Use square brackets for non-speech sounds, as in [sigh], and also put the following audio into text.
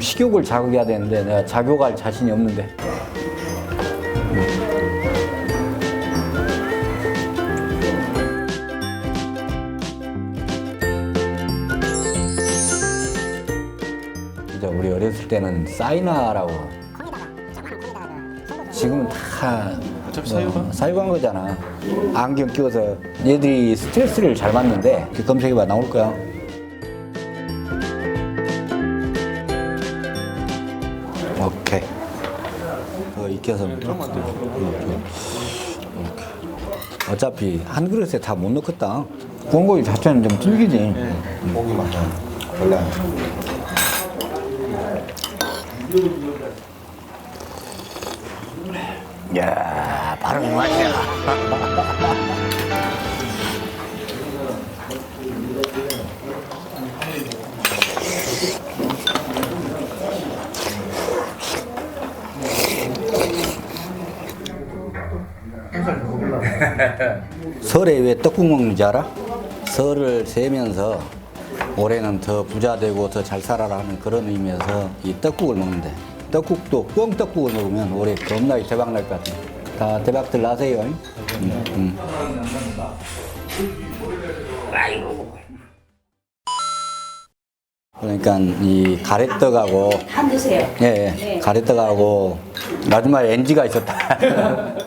식욕을 자극해야 되는데 내가 자극할 자신이 없는데. 이제 우리 어렸을 때는 사이나라고 지금은 다 어차피 사유가? 사유한 거잖아. 안경 끼워서 얘들이 스트레스를 잘 받는데 그 검색해봐 나올 거야. 오케이. 어, 익혀서 조금만 더. 이렇게. 어차피 한 그릇에 다 못 넣겠다. 구운 고기 자체는 좀 질기지. 고기만 원래 야, 바로 이 맛이야. [laughs] [laughs] 설에 왜 떡국 먹는지 알아? 설을 세면서 올해는 더 부자 되고 더 잘 살아라 하는 그런 의미에서 이 떡국을 먹는데 떡국도 뻥떡국을 먹으면 올해 겁나게 대박 날 것 같아. 다 대박들 나세요. 음, 음. 그러니까 이 가래떡하고 한 드세요. 예, 예. 가래떡하고 마지막에 NG가 있었다. [laughs]